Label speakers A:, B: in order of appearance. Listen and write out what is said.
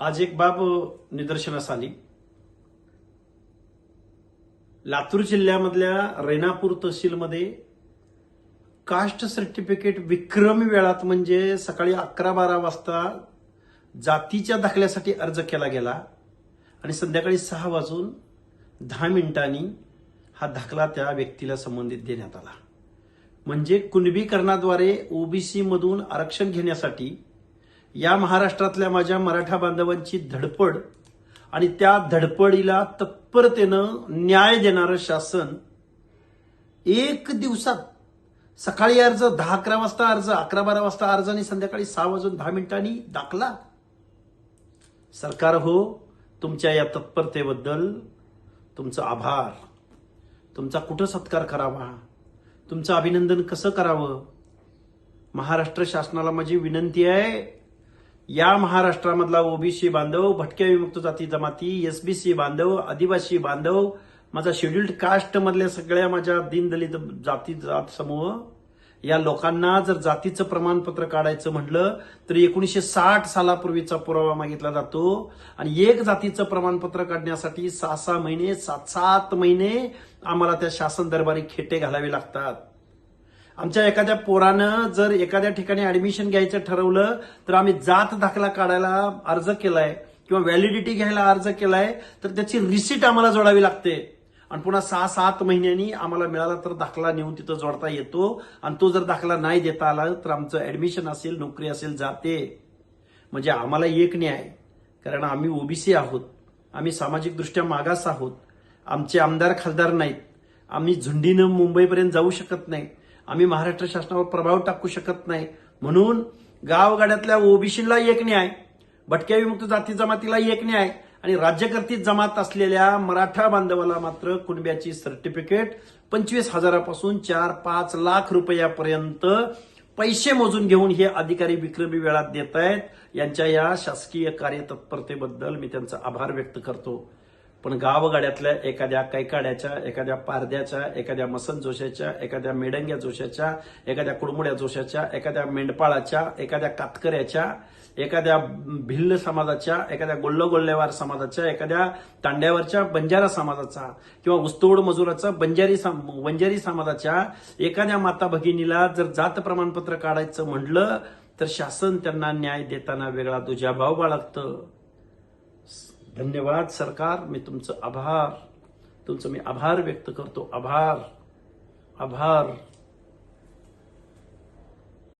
A: आज एक बाब निदर्शनास आली. लातूर जिल्ह्यामधल्या रेणापूर तहसीलमध्ये कास्ट सर्टिफिकेट विक्रमी वेळात म्हणजे सकाळी अकरा बारा वाजता जातीच्या दाखल्यासाठी अर्ज केला गेला आणि संध्याकाळी सहा वाजून दहा मिनिटांनी हा दाखला त्या व्यक्तीला संबंधित देण्यात आला. म्हणजे कुणबीकरणाद्वारे ओबीसीमधून आरक्षण घेण्यासाठी या महाराष्ट्रातल्या माझ्या मराठा बांधवांची धडपड आणि त्या धडपडीला तत्परतेनं न्याय देणारं शासन एक दिवसात सकाळी अर्ज दहा अकरा वाजता अर्ज अकरा बारा वाजता अर्ज आणि संध्याकाळी सहा वाजून दहा मिनिटांनी दाखला. सरकार हो तुमच्या या तत्परतेबद्दल तुमचं आभार. तुमचा कुठं सत्कार करावा? तुमचं अभिनंदन कसं करावं? महाराष्ट्र शासनाला माझी विनंती आहे या महाराष्ट्रामधला ओबीसी बांधव भटक्या विमुक्त जाती जमाती एसबीसी बांधव आदिवासी बांधव माझा शेड्युल्ड कास्ट मधल्या सगळ्या माझ्या दीनदलित जाती जात समूह या लोकांना जर जातीचं प्रमाणपत्र काढायचं म्हटलं तर एकोणीसशे साठ सालापूर्वीचा पुरावा मागितला जातो. आणि एक जातीचं प्रमाणपत्र काढण्यासाठी सहा सहा महिने सात सात महिने आम्हाला त्या शासन दरबारी खेटे घालावे लागतात. आमच्या एखाद्या पोरानं जर एखाद्या ठिकाणी ऍडमिशन घ्यायचं ठरवलं तर आम्ही जात दाखला काढायला अर्ज केलाय किंवा व्हॅलिडिटी घ्यायला अर्ज केलाय तर त्याची रिसिट आम्हाला जोडावी लागते. आणि पुन्हा सहा सात महिन्यांनी आम्हाला मिळाला तर दाखला नेऊन तिथं जोडता येतो. आणि तो जर दाखला नाही देता आला तर आमचं ऍडमिशन असेल नोकरी असेल जाते. म्हणजे आम्हाला एक न्याय. कारण आम्ही ओबीसी आहोत. आम्ही सामाजिकदृष्ट्या मागास आहोत. आमचे आमदार खासदार नाहीत. आम्ही झुंडीनं मुंबईपर्यंत जाऊ शकत नाही. आम्ही महाराष्ट्र शासनावर प्रभाव टाकू शकत नाही. म्हणून गावगाड्यातल्या ओबीसीला एक न्याय भटक्या विमुक्त जाती जमातीला एक न्याय आणि राज्यकर्ती जमात असलेल्या मराठा बांधवाला मात्र कुणब्याची सर्टिफिकेट पंचवीस हजारापासून चार पाच लाख रुपयापर्यंत पैसे मोजून घेऊन हे अधिकारी विक्रमी वेळात देत आहेत यांच्या या शासकीय कार्यतत्परतेबद्दल मी त्यांचा आभार व्यक्त करतो. पण गावगाड्यातल्या एखाद्या कैकाड्याच्या एखाद्या पारद्याच्या एखाद्या मसन जोशाच्या एखाद्या मेडंग्या जोशाच्या एखाद्या कुडमुड्या जोशाच्या एखाद्या मेंढपाळाच्या एखाद्या कातकऱ्याच्या एखाद्या भिल्ल समाजाच्या एखाद्या गोल्लगोल्लेवार समाजाच्या एखाद्या तांड्यावरच्या बंजारा समाजाचा किंवा उस्तोड मजुराचा बंजारी साम वंजारी समाजाच्या एखाद्या माता भगिनीला जर जात प्रमाणपत्र काढायचं म्हटलं तर शासन त्यांना न्याय देताना वेगळा दुजाभाव बाळगतं. धन्यवाद सरकार मी तुमचं आभार तुमचं मी आभार व्यक्त करतो. आभार आभार.